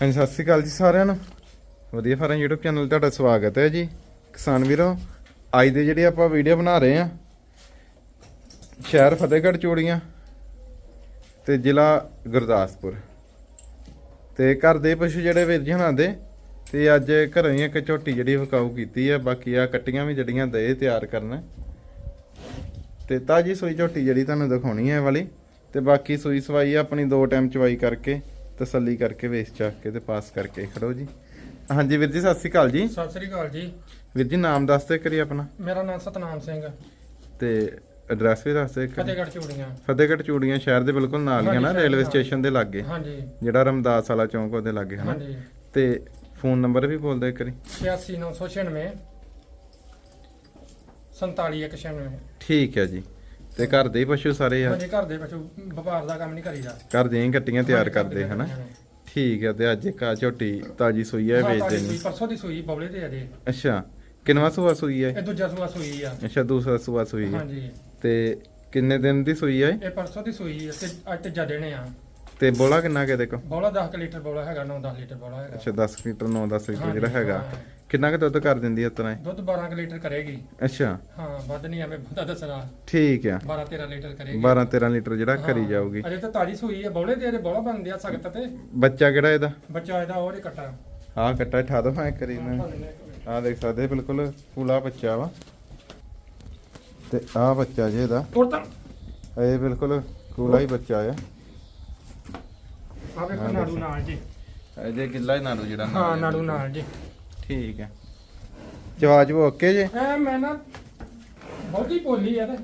ਹਾਂਜੀ, ਸਤਿ ਸ਼੍ਰੀ ਅਕਾਲ ਜੀ ਸਾਰਿਆਂ ਨੂੰ। ਵਧੀਆ ਫਾਰਮ YouTube ਚੈਨਲ ਤੁਹਾਡਾ ਸਵਾਗਤ ਹੈ ਜੀ। ਕਿਸਾਨ ਵੀਰੋ, ਅੱਜ ਦੇ ਜਿਹੜੇ ਆਪਾਂ ਵੀਡੀਓ ਬਣਾ ਰਹੇ ਆ ਸ਼ਹਿਰ ਫਤਿਹਗੜ੍ਹ ਚੂੜੀਆਂ ਤੇ ਜ਼ਿਲ੍ਹਾ ਗੁਰਦਾਸਪੁਰ। ਤੇ ਘਰ ਦੇ ਪਸ਼ੂ ਜਿਹੜੇ ਵੀਰ ਜੀ ਹੁਣਾਂ ਦੇ, ਤੇ ਅੱਜ ਘਰੋਂ ਹੀ ਇੱਕ ਝੋਟੀ ਜਿਹੜੀ ਵਿਕਾਊ ਕੀਤੀ ਆ, ਬਾਕੀ ਆ ਕੱਟੀਆਂ ਵੀ ਜਿਹੜੀਆਂ ਦੇ ਤਿਆਰ ਕਰਨ। ਤੇ ਤਾਜੀ ਸੂਈ ਝੋਟੀ ਜਿਹੜੀ ਤੁਹਾਨੂੰ ਦਿਖਾਉਣੀ ਹੈ ਵਾਲੀ, ਤੇ ਬਾਕੀ ਸੂਈ ਸਵਾਈ ਆਪਣੀ ਦੋ ਟਾਈਮ ਚਵਾਈ ਕਰਕੇ ਤਸੱਲੀ ਕਰਕੇ ਵੇਚ ਚੱਕ ਕੇ ਤੇ ਪਾਸ ਕਰਕੇ ਖੜੋ ਜੀ। ਹਾਂਜੀ ਵੀਰ ਜੀ ਸਤਿ ਸ਼੍ਰੀ ਅਕਾਲ ਜੀ। ਸਤਿ ਸ੍ਰੀ ਅਕਾਲ ਜੀ। ਵੀਰ ਜੀ ਨਾਮ ਦੱਸ ਦੇ ਕਰੀ ਆਪਣਾ। ਮੇਰਾ ਨਾਮ ਸਤਨਾਮ ਸਿੰਘ ਤੇ ਐਡਰੈਸ ਵੀ ਦੱਸ ਦੇ ਫਤਿਹਗੜ੍ਹ ਚੂੜੀਆਂ। ਫਤਿਹਗੜ੍ਹ ਚੂੜੀਆਂ ਸ਼ਹਿਰ ਦੇ ਬਿਲਕੁਲ ਨਾਲ ਹੀ ਹੈ ਨਾ ਰੇਲਵੇ ਸਟੇਸ਼ਨ ਦੇ ਲਾਗੇ। ਹਾਂਜੀ। ਜਿਹੜਾ ਰਮਦਾਸ ਵਾਲਾ ਚੌਂਕ ਉਹਦੇ ਲਾਗੇ ਹੈ ਨਾ? ਹਾਂਜੀ। ਤੇ ਫੋਨ ਨੰਬਰ ਵੀ ਬੋਲ ਦੇ ਕਰੀ 86996 47196 ਠੀਕ ਹੈ ਜੀ। ਤੇ ਘਰ ਦੇ ਹੀ ਪਸ਼ੂ ਸਾਰੇ ਆ? ਹਾਂਜੀ ਘਰ ਦੇ ਪਸ਼ੂ ਵਪਾਰ ਦਾ ਕੰਮ ਨਹੀਂ ਕਰੀਦਾ। ਘਰ ਦੀਆਂ ਹੀ ਕੱਟੀਆਂ ਤਿਆਰ ਕਰਦੇ ਹਨਾ। ਠੀਕ ਹੈ ਤੇ ਅੱਜ ਇੱਕ ਆ ਝੋਟੀ ਤਾਜੀ ਸੂਈ ਹੈ ਹਾਂ, ਵੇਚ ਦੇਣੀ ਪਰਸੋਂ ਦੀ ਸੂਈ ਬਬਲੇ ਤੇ ਅਜੇ ਅੱਛਾ ਕਿੰਨਵਾ ਸੂਆ ਸੂਈ ਹੈ ਇਹ? ਦੂਜਾ ਸੂਆ ਸੂਈ ਆ। ਅੱਛਾ ਦੂਸਰਾ ਸੂਆ ਸੂਈ ਹੈ ਹਾਂਜੀ। ਤੇ ਕਿੰਨੇ ਦਿਨ ਦੀ ਸੂਈ ਹੈ ਇਹ? ਪਰਸੋਂ ਦੀ ਸੂਈ ਆ ਤੇ ਅੱਜ ਤੀਜਾ ਦਿਨ ਆ। ਤੇ ਬੋਲਾ ਕਿੰਨਾ ਕੇ ਦੇਖੋ ਬੋਲਾ 10 ਲੀਟਰ ਬੋਲਾ ਹੈਗਾ 9-10 ਲੀਟਰ ਬੋਲਾ ਹੈਗਾ। ਅੱਛਾ 10 ਲੀਟਰ 9 10 ਲੀਟਰ ਜਿਹੜਾ ਹੈਗਾ। ਕਿੰਨਾ ਕੁ ਦੁੱਧ ਕਰ ਦਿੰਦੀ ਹੈ? ਉਤਨਾ ਦੁੱਧ 12 ਲੀਟਰ ਕਰੇਗੀ। ਅੱਛਾ। ਹਾਂ ਵੱਧ ਨਹੀਂ ਐਵੇਂ ਬੰਦਾ ਦੱਸਣਾ। ਠੀਕ ਆ। 12-13 ਲੀਟਰ ਕਰੇਗੀ। 12 13 ਲੀਟਰ ਜਿਹੜਾ ਕਰੀ ਜਾਊਗੀ। ਅਜੇ ਤਾਂ ਤਾਜੀ ਸੂਈ ਹੈ ਬੌਲੇ ਦੇ ਅਜੇ ਬੌਲਾ ਬਣਦੇ ਆ ਸਖਤ ਤੇ। ਬੱਚਾ ਕਿਹੜਾ ਇਹਦਾ? ਬੱਚਾ ਇਹਦਾ ਹੋਰ ਹੀ ਕੱਟਾ। ਆਹ ਕੱਟਾ ਠਾ ਦੋ ਹਾਂ ਕਰੀ ਨਾ ਆਹ ਦੇਖ ਸਕਦੇ ਬਿਲਕੁਲ ਪੂਲਾ ਬੱਚਾ ਵਾ। ਤੇ ਆਹ ਬੱਚਾ ਜੇ ਇਹਦਾ। ਹੋਰ ਤਾਂ ਇਹ ਬਿਲਕੁਲ ਕੂਲਾ ਹੀ ਬੱਚਾ ਆ। ਆ ਵੇਖੋ ਨਾੜੂ। ਨਾਲ ਜੀ। ਅਜੇ ਗਿੱਲਾ ਹੀ ਨਾੜੂ ਜਿਹੜਾ ਹਾਂ। ਨਾੜੂ ਨਾਲ ਜੀ। ਠੀਕ ਹੈ। ਜਵਾਜ ਓਕੇ ਜੇ। ਐ ਮੈਂ ਨਾ ਬਹੁਤੀ ਬੋਲੀ ਆ ਤੇ।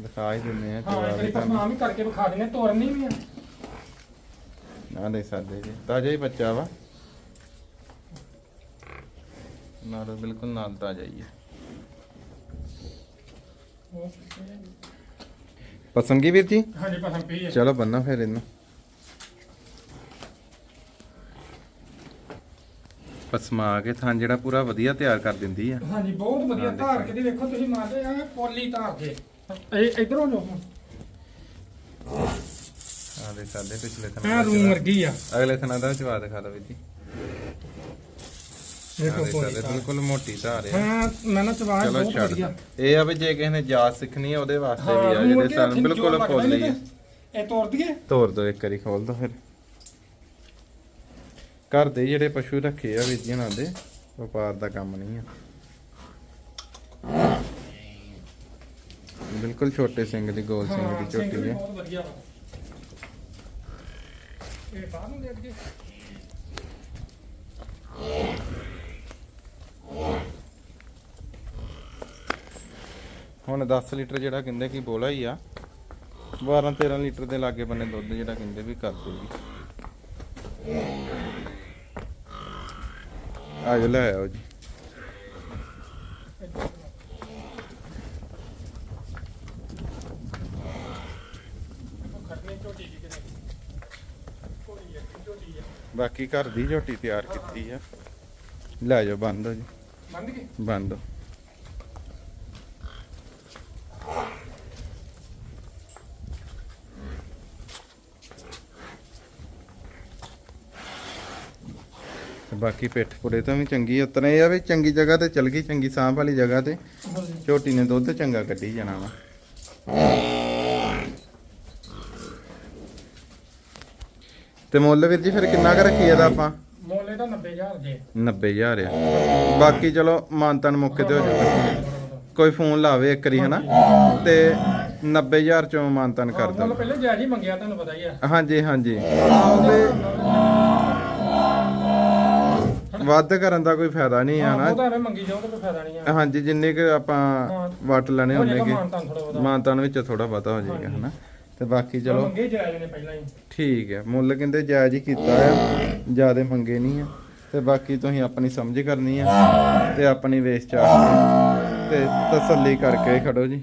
ਦਿਖਾ ਹੀ ਦਿੰਦੇ ਆ ਹਾਂ ਜਵਾਬ ਕਰੀ ਵੀ ਕਰਕੇ ਵਿਖਾ ਦਿੰਦੇ ਤੋਰਨੀ ਵੀ ਆ। ਨਾ ਦੇ ਸਕਦੇ ਜੀ ਤਾਜਾ ਹੀ ਬੱਚਾ ਵਾ। ਨਾਲ ਬਿਲਕੁਲ ਨਾਲ ਤਾਜਾ ਹੀ ਹੈ ਪਸੰਦ ਕੀ ਵੀਰ ਜੀ? ਹਾਂਜੀ ਪਸੰਦ ਪਈ ਹੈ ਚਲੋ ਬੰਨਾ ਫਿਰ ਇਹਨੂੰ। ਪਸਮਾ ਕੇ ਥਾਂ ਜਿਹੜਾ ਪੂਰਾ ਵਧੀਆ ਤਿਆਰ ਕਰ ਦਿੰਦੀ ਆ। ਹਾਂਜੀ ਬਹੁਤ ਵਧੀਆ ਧਾਰ। ਕੇ ਦੀ ਵੇਖੋ ਤੁਸੀਂ ਮਾਰਦੇ ਆ ਪੋਲੀ ਧਾਰ ਕੇ ਇਹ ਇਧਰੋਂ ਜੋ ਆ ਦੇ ਸਾਡੇ ਪਿਛਲੇ ਆ ਥਾਂ ਰੂਮ ਵਰਗੀ ਆ। ਅਗਲੇ ਥਾਂ ਦਾ ਜਵਾ ਦਿਖਾ ਦੋ ਵੀਰ ਜੀ। ਦੇਖ ਪੋਲੀ ਧਾਰ। ਬਿਲਕੁਲ ਮੋਟੀ ਧਾਰ ਆ। ਹਾਂ ਮੈਂ ਨਾ ਚਵਾਜ ਚਲੋ ਬਹੁਤ ਛੱਡ ਵਧੀਆ। ਇਹ ਆ ਵੀ ਜੇ ਕਿਸੇ ਨੇ ਜਾਚ ਸਿੱਖਣੀ ਆ ਉਹਦੇ ਵਾਸਤੇ ਵੀ ਆ ਜਿਹੜੇ ਵਰਗੀ ਸਾਨੂੰ ਬਿਲਕੁਲ ਜੋ ਲੱਗਦਾ ਤੇ। ਇਹ ਤੋੜ ਦਈਏ। ਤੋੜ ਦੋ ਇੱਕ ਵਾਰੀ ਖੋਲ ਦੋ ਫਿਰ। ਘਰ ਦੇ ਜਿਹੜੇ ਪਸ਼ੂ ਰੱਖੇ ਆ ਵੀਰ ਜੀ ਉਹਨਾਂ ਦੇ ਵਪਾਰ ਦਾ ਕੰਮ ਨਹੀਂ ਆ। ਬਿਲਕੁਲ ਛੋਟੇ ਸਿੰਘ ਦੀ ਗੋਲ ਸਿੰਘ ਦੀ ਝੋਟੀ ਹੈ ਬਹੁਤ ਵਧੀਆ ਵਾ। ਇਹ ਬਾਹਰ ਨੂੰ ਦੇ ਅੱਗੇ ਹੁਣ 10 ਲੀਟਰ ਜਿਹੜਾ ਕਹਿੰਦੇ ਕਿ ਬੋਲਾ ਹੀ ਆ 12 13 ਲੀਟਰ ਦੇ ਲਾਗੇ ਬੰਨੇ ਦੁੱਧ ਜਿਹੜਾ ਕਹਿੰਦੇ ਵੀ ਕਰ ਦੂਗੀ ਆ ਜਾ ਲੈ ਆਓ ਜੀ। ਬਾਕੀ ਘਰ ਦੀ ਝੋਟੀ ਤਿਆਰ ਕੀਤੀ ਆ। ਲੈ ਜਾਓ ਬੰਦ ਹੋ ਜੀ। ਬੰਦ। ਤੇ ਬਾਕੀ ਪਿੱਠ ਪੁੜੇ ਤਾਂ ਵੀ ਚੰਗੀ ਉਤਨਾ ਇਹ ਆ ਵੀ ਚੰਗੀ ਜਗ੍ਹਾ ਤੇ ਚਲ ਗਈ ਚੰਗੀ ਸਾਂਭ ਵਾਲੀ ਜਗ੍ਹਾ ਤੇ। ਝੋਟੀ ਨੇ ਦੁੱਧ ਚੰਗਾ ਕੱਢੀ ਜਾਣਾ ਵਾ। ਤੇ ਮੁੱਲ ਵੀਰ ਜੀ ਫਿਰ ਕਿੰਨਾ ਕੁ ਰੱਖੀ ਇਹਦਾ ਆਪਾਂ? ਮੋਲੇ ਤਾਂ 90000 ਦੇ। 90000 ਆ। ਬਾਕੀ ਚਲੋ ਮਾਨਤਨ ਮੌਕੇ ਤੇ ਹੋ ਜਾਊਗਾ। ਕੋਈ ਫੋਨ ਲਾਵੇ ਇੱਕ ਵਾਰੀ ਹਨਾ? ਤੇ 90000 ਚੋਂ ਮਾਨਤਨ ਕਰ ਦੋ ਪਹਿਲੇ ਜਾਇਜ਼ ਹੀ ਮੰਗਿਆ ਤੁਹਾਨੂੰ ਪਤਾ ਹੀ ਆ। ਹਾਂਜੀ ਹਾਂਜੀ। ਵੱਧ ਕਰਨ ਦਾ ਕੋਈ ਫਾਇਦਾ ਨਹੀਂ ਆ ਹਾਂ, ਉਹ ਨਾ ਤਾਂ ਐਵੇਂ ਮੰਗੀ ਜਾਓ ਤਾਂ ਫਾਇਦਾ ਨਹੀਂ ਆ। ਹਾਂਜੀ ਜਿੰਨੇ ਕਿ ਆਪਾਂ ਹਾਂ। ਵਟ ਲੈਣੇ ਹੋ ਹੁੰਦੇ ਕਿ ਮਾਨਤਨ ਵਿੱਚ ਥੋੜਾ ਬਹੁਤਾ ਹੋ ਜਾਏਗਾ। ਹਨਾ। ਤੇ ਬਾਕੀ ਚਲੋ। ਮੰਗੇ ਜਾਇਜ਼ ਨੇ ਪਹਿਲਾਂ ਹੀ। ਠੀਕ ਹੈ ਮੁੱਲ ਕਹਿੰਦੇ ਜਾਇਜ਼ ਹੀ ਕੀਤਾ ਆ ਜਿਆਦੇ ਮੰਗੇ ਨਹੀਂ ਆ। ਤੇ ਬਾਕੀ ਤੁਸੀਂ ਆਪਣੀ ਸਮਝ ਕਰਨੀ ਆ ਤੇ ਆਪਣੀ ਵੇਚ ਚਾਹ ਤੇ ਤਸੱਲੀ ਕਰਕੇ ਖੜੋ ਜੀ।